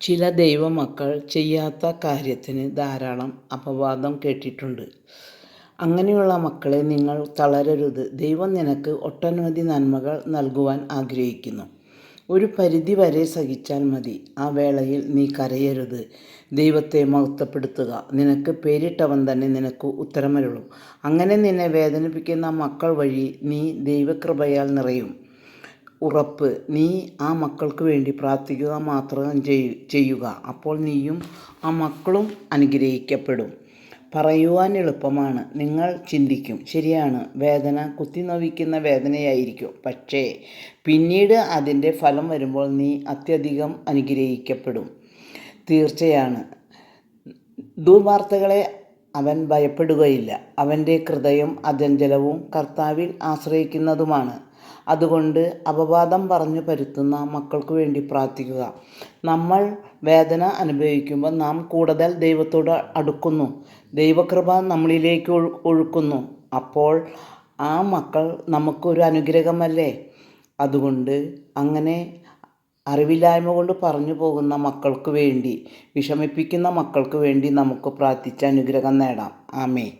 ചില ദൈവമക്കൾ ചെയ്യാത്ത കാര്യത്തിന് ധാരാളം അപവാദം കേട്ടിട്ടുണ്ട്. അങ്ങനെയുള്ള മക്കളെ നിങ്ങൾ തളരരുത്. ദൈവം നിനക്ക് ഒട്ടനവധി നന്മകൾ നൽകുവാൻ ആഗ്രഹിക്കുന്നു. ഒരു പരിധി വരെ സഹിച്ചാൽ മതി. ആ വേളയിൽ നീ കരയരുത്. ദൈവത്തെ മഹത്വപ്പെടുത്തുക. നിനക്ക് പേരിട്ടവൻ തന്നെ നിനക്ക് ഉത്തരമരുളും. അങ്ങനെ നിന്നെ വേദനിപ്പിക്കുന്ന മക്കൾ വഴി നീ ദൈവകൃപയാൽ നിറയും. ഉറപ്പ്. നീ ആ മക്കൾക്ക് വേണ്ടി പ്രാർത്ഥിക്കുക മാത്രം ചെയ്യുക. അപ്പോൾ നീയും ആ മക്കളും അനുഗ്രഹിക്കപ്പെടും. പറയുവാൻ എളുപ്പമാണ്. നിങ്ങൾ ചിന്തിക്കും. ശരിയാണ്. വേദന കുത്തിനോവിക്കുന്ന വേദനയായിരിക്കും. പക്ഷേ പിന്നീട് അതിന്റെ ഫലം വരുമ്പോൾ നീ അത്യധികം അനുഗ്രഹിക്കപ്പെടും. തീർച്ചയാണ്. ദുർവാർത്തകളെ അവൻ ഭയപ്പെടുകയില്ല. അവന്റെ ഹൃദയം അചഞ്ചലവും കർത്താവിൽ ആശ്രയിക്കുന്നതുമാണ്. അതുകൊണ്ട് അപവാദം പറഞ്ഞു പരുത്തുന്ന മക്കൾക്ക് വേണ്ടി പ്രാർത്ഥിക്കുക. നമ്മൾ വേദന അനുഭവിക്കുമ്പോൾ നാം കൂടുതൽ ദൈവത്തോട് അടുക്കുന്നു. ദൈവകൃപ നമ്മളിലേക്ക് ഒഴു ഒഴുക്കുന്നു. അപ്പോൾ ആ മക്കൾ നമുക്കൊരു അനുഗ്രഹമല്ലേ? അതുകൊണ്ട് അങ്ങനെ അറിവില്ലായ്മ കൊണ്ട് പറഞ്ഞു പോകുന്ന മക്കൾക്ക് വേണ്ടി വിഷമിപ്പിക്കുന്ന മക്കൾക്ക് വേണ്ടി നമുക്ക് പ്രാർത്ഥിച്ച് അനുഗ്രഹം നേടാം. ആമേ